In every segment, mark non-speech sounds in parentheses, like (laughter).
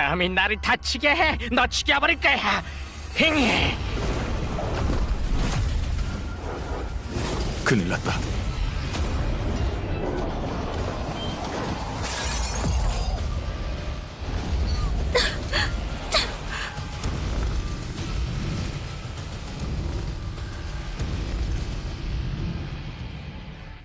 감히 나를 다치게 해! 너 죽여버릴 거야! 흥! 큰일 났다.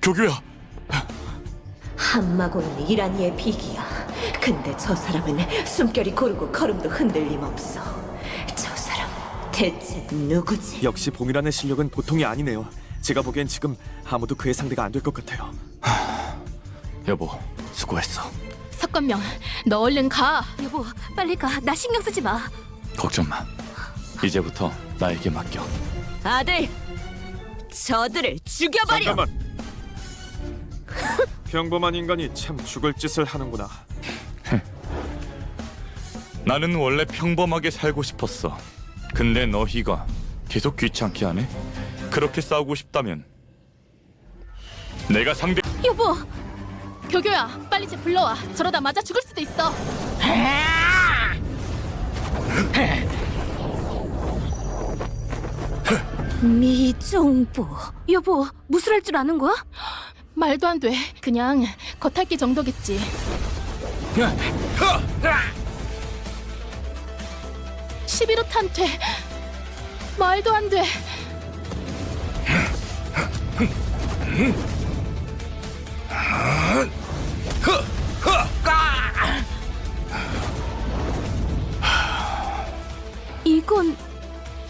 교규야, 한마고는 이란이의 비기야. 근데 저 사람은 숨결이 고르고 걸음도 흔들림 없어. 저 사람 대체 누구지? 역시 봉이라는 실력은 보통이 아니네요. 제가 보기엔 지금 아무도 그의 상대가 안 될 것 같아요. 여보, 수고했어. 석건명, 너 얼른 가. 여보, 빨리 가. 나 신경 쓰지 마. 걱정 마. 이제부터 나에게 맡겨. 아들, 저들을 죽여버려. 잠깐만. (laughs) 평범한 인간이 참 죽을 짓을 하는구나. 나는 원래 평범하게 살고 싶었어. 근데 너희가 계속 귀찮게 하네. 그렇게 싸우고 싶다면 내가 상대. 여보, 교교야, 빨리 쟤 불러와. 저러다 맞아 죽을 수도 있어. 미종보. 여보, 무술할 줄 아는 거야? 말도 안 돼. 그냥 겉핥기 정도겠지. 십이로 탄퇴. 말도 안 돼. 이건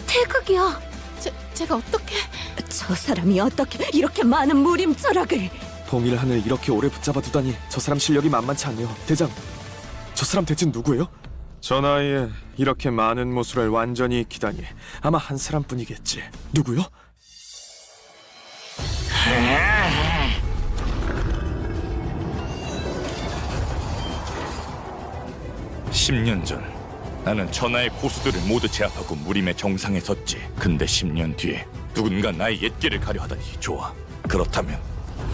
태극이야. 제, 제가 어떻게? 저 사람이 어떻게 이렇게 많은 무림절학을? 봉일 한을 이렇게 오래 붙잡아 두다니 저 사람 실력이 만만치 않네요. 대장, 저 사람 대체 누구예요? 저 나이에 이렇게 많은 무술을 완전히 익히다니 아마 한 사람뿐이겠지. 누구요? 십 년 전 나는 천하의 고수들을 모두 제압하고 무림의 정상에 섰지. 근데 10년 뒤에 누군가 나의 옛길을 가려 하다니 좋아. 그렇다면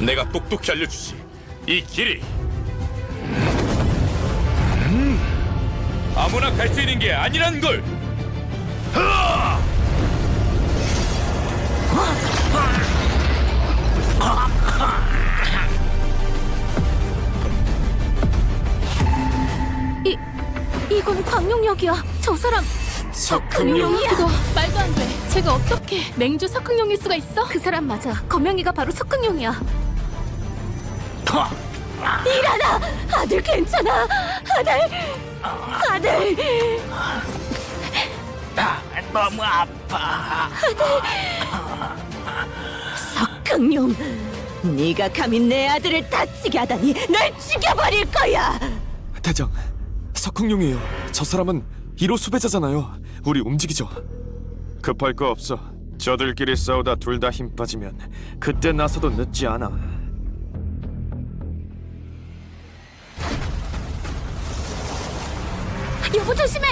내가 똑똑히 알려주지. 이 길이 아무나 갈 수 있는 게 아니란 걸. 이 이건 광룡역이야. 저 사람 석흥룡이야. 그거 말도 안 돼. 제가 어떻게 맹주 석흥룡일 수가 있어? 그 사람 맞아. 거명이가 바로 석흥룡이야. 일하나 아들 괜찮아 아들 아들 나 너무 아파! 석흥룡 네가 감히 내 아들을 다치게 하다니 날 죽여버릴 거야 대장, 석흥룡이에요. 저 사람은 1호 수배자잖아요. 우리 움직이죠. 급할 거 없어. 저들끼리 싸우다 둘 다 힘 빠지면 그때 나서도 늦지 않아. 여보 조심해.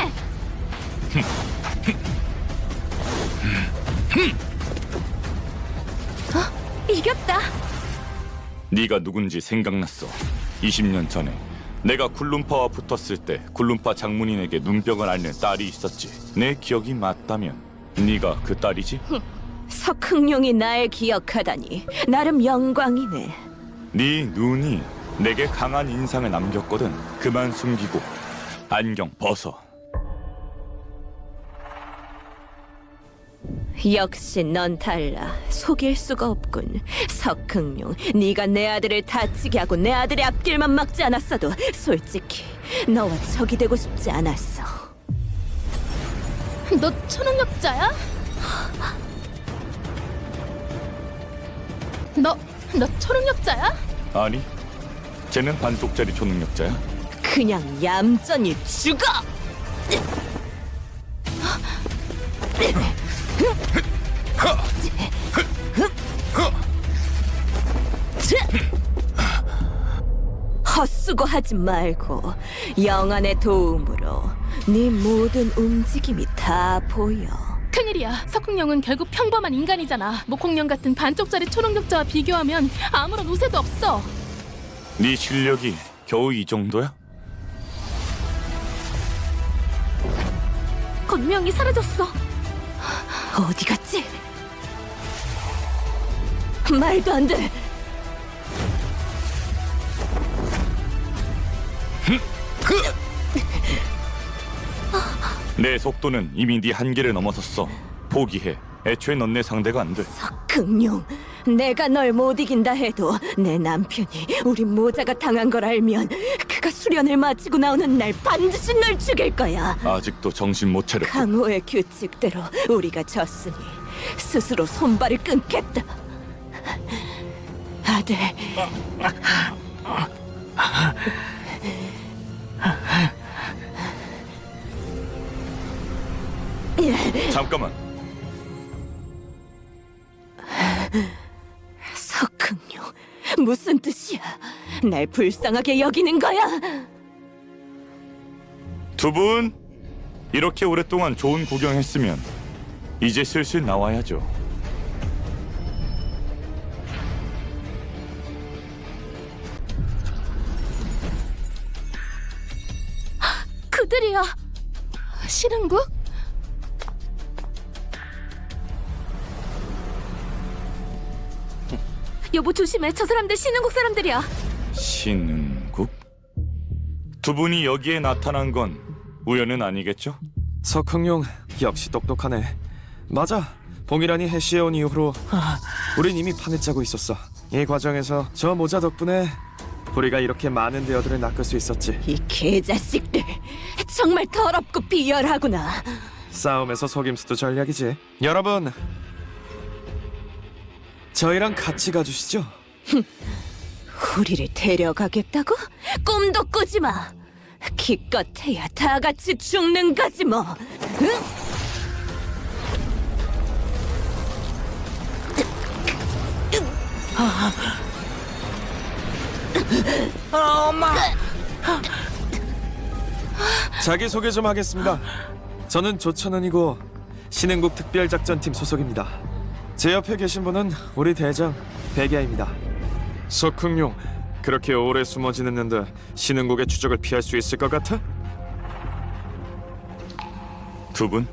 어? 이겼다. 네가 누군지 생각났어. 20년 전에 내가 굴룸파와 붙었을 때 굴룸파 장문인에게 눈병을 앓는 딸이 있었지. 내 기억이 맞다면 네가 그 딸이지? 석흥룡이 날 기억하다니 나름 영광이네 네 눈이 내게 강한 인상을 남겼거든. 그만 숨기고 안경 벗어. 역시 넌 달라 속일 수가 없군 석흥룡 네가 내 아들을 다치게 하고 내 아들의 앞길만 막지 않았어도 솔직히 너와 적이 되고 싶지 않았어 너 초능력자야? 너, 너 초능력자야? 아니, 쟤는 반쪽짜리 초능력자야. 그냥 얌전히 죽어 헛수고하지 말고 영안의 도움으로 네 모든 움직임이 다 보여. 큰일이야. 석흥룡은 결국 평범한 인간이잖아. 목공룡 같은 반쪽짜리 초능력자와 비교하면 아무런 우세도 없어. 네 실력이 겨우 이 정도야? 건명이 사라졌어. 어디 갔지? 말도 안 돼. 내 속도는 이미 네 한계를 넘어섰어. 포기해. 애초에 넌 내 상대가 안 돼. 석흥룡, 내가 널 못 이긴다 해도 내 남편이 우리 모자가 당한 걸 알면 그가 수련을 마치고 나오는 날 반드시 널 죽일 거야. 아직도 정신 못 차렸고 강호의 규칙대로 우리가 졌으니 스스로 손발을 끊겠다. 아들, 잠깐만. 무슨 뜻이야? 날 불쌍하게 여기는 거야? 두 분 이렇게 오랫동안 좋은 구경했으면 이제 슬슬 나와야죠. 그들이야. 신흥국? 여보 조심해. 저 사람들 신흥국 사람들이야. 신은국? 두 분이 여기에 나타난 건 우연은 아니겠죠? 석흥룡 역시 똑똑하네. 맞아. 봉이란이 해시에 온 이후로 우린 이미 판을 짜고 있었어. 이 과정에서 저 모자 덕분에 우리가 이렇게 많은 대어들을 낚을 수 있었지. 이 개자식들 정말 더럽고 비열하구나. 싸움에서 속임수도 전략이지. 여러분, 저희랑 같이 가주시죠. (laughs) 우리를 데려가겠다고? 꿈도 꾸지 마. 기껏해야 다 같이 죽는 거지 뭐. 응? 엄마. 자기 소개 좀 하겠습니다. 저는 조천은이고 신흥국 특별작전팀 소속입니다. 제 옆에 계신 분은 우리 대장 백야입니다. 석흥룡, 그렇게 오래 숨어 지냈는데 신흥국의 추적을 피할 수 있을 것 같아? 두 분?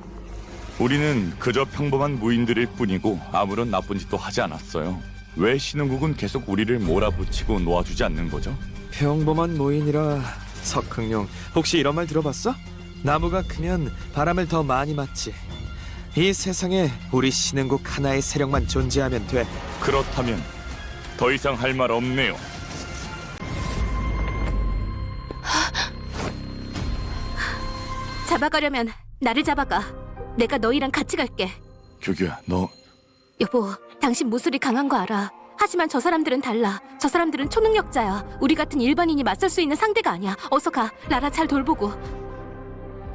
우리는 그저 평범한 무인들일 뿐이고 아무런 나쁜 짓도 하지 않았어요. 왜 신흥국은 계속 우리를 몰아붙이고 놓아주지 않는 거죠? 평범한 모인이라 석흥룡 혹시 이런 말 들어봤어? 나무가 크면 바람을 더 많이 맞지. 이 세상에 우리 신흥국 하나의 세력만 존재하면 돼. 그렇다면 더 이상 할 말 없네요. 잡아가려면 나를 잡아가. 내가 너희랑 같이 갈게. 교규야, 너 여보, 당신 무술이 강한 거 알아. 하지만 저 사람들은 달라. 저 사람들은 초능력자야. 우리 같은 일반인이 맞설 수 있는 상대가 아니야. 어서 가. 라라 잘 돌보고.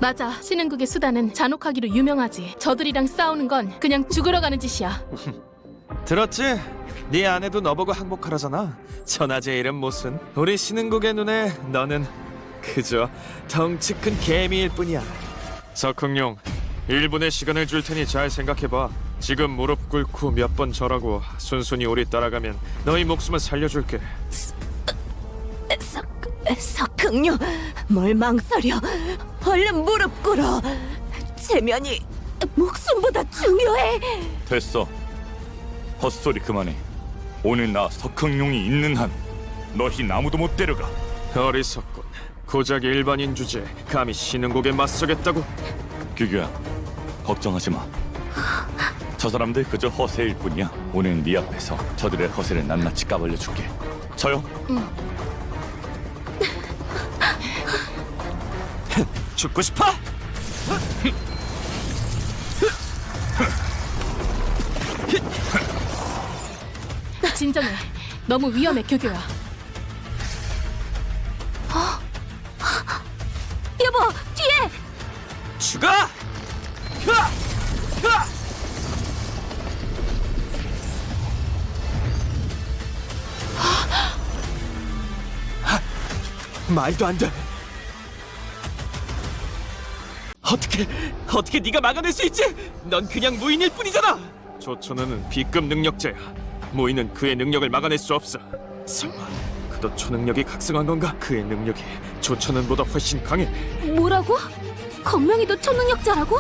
맞아. 신흥국의 수단은 잔혹하기로 유명하지. 저들이랑 싸우는 건 그냥 죽으러 가는 짓이야. (laughs) 들었지? 네 아내도 너보고 항복하라잖아. 천하제 이름 무슨? 우리 신흥국의 눈에 너는 그저 덩치 큰 개미일 뿐이야. 석흥룡, 1분의 시간을 줄 테니 잘 생각해봐. 지금 무릎 꿇고 몇 번 절하고 순순히 우리 따라가면 너희 목숨을 살려줄게. 석, 석 흥룡, 뭘 망설여? 얼른 무릎 꿇어. 체면이 목숨보다 중요해. 됐어. 헛소리 그만해. 오늘 나 석흥룡이 있는 한 너희 아무도 못 데려가. 어리석군. 고작 일반인 주제 감히 신흥국에 맞서겠다고? 규규야, 걱정하지 마. 저 사람들 그저 허세일 뿐이야. 오늘 네 앞에서 저들의 허세를 낱낱이 까발려 줄게. 저요? (laughs) 죽고 싶어? 진정해. 너무 위험해, 교교야. 여보, 뒤에! 죽어! 말도 안 돼. 어떻게 어떻게 네가 막아낼 수 있지? 넌 그냥 무인일 뿐이잖아. 조천은 B급 능력자야. 무인은 그의 능력을 막아낼 수 없어. 설마 그도 초능력이 각성한 건가? 그의 능력이 조천은보다 훨씬 강해. 뭐라고? 건명이도 초능력자라고?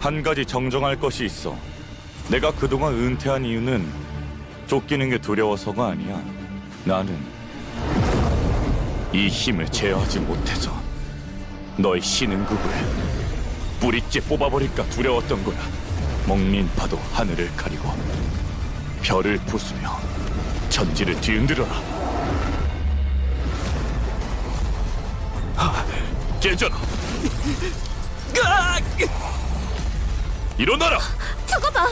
한 가지 정정할 것이 있어. 내가 그동안 은퇴한 이유는 쫓기는 게 두려워서가 아니야. 나는 이 힘을 제어하지 못해서 너의 신흥국을 뿌리째 뽑아버릴까 두려웠던 거야. 먹린 파도 하늘을 가리고 별을 부수며 천지를 뒤흔들어라. 하, 깨져라. 일어나라. 저거 봐.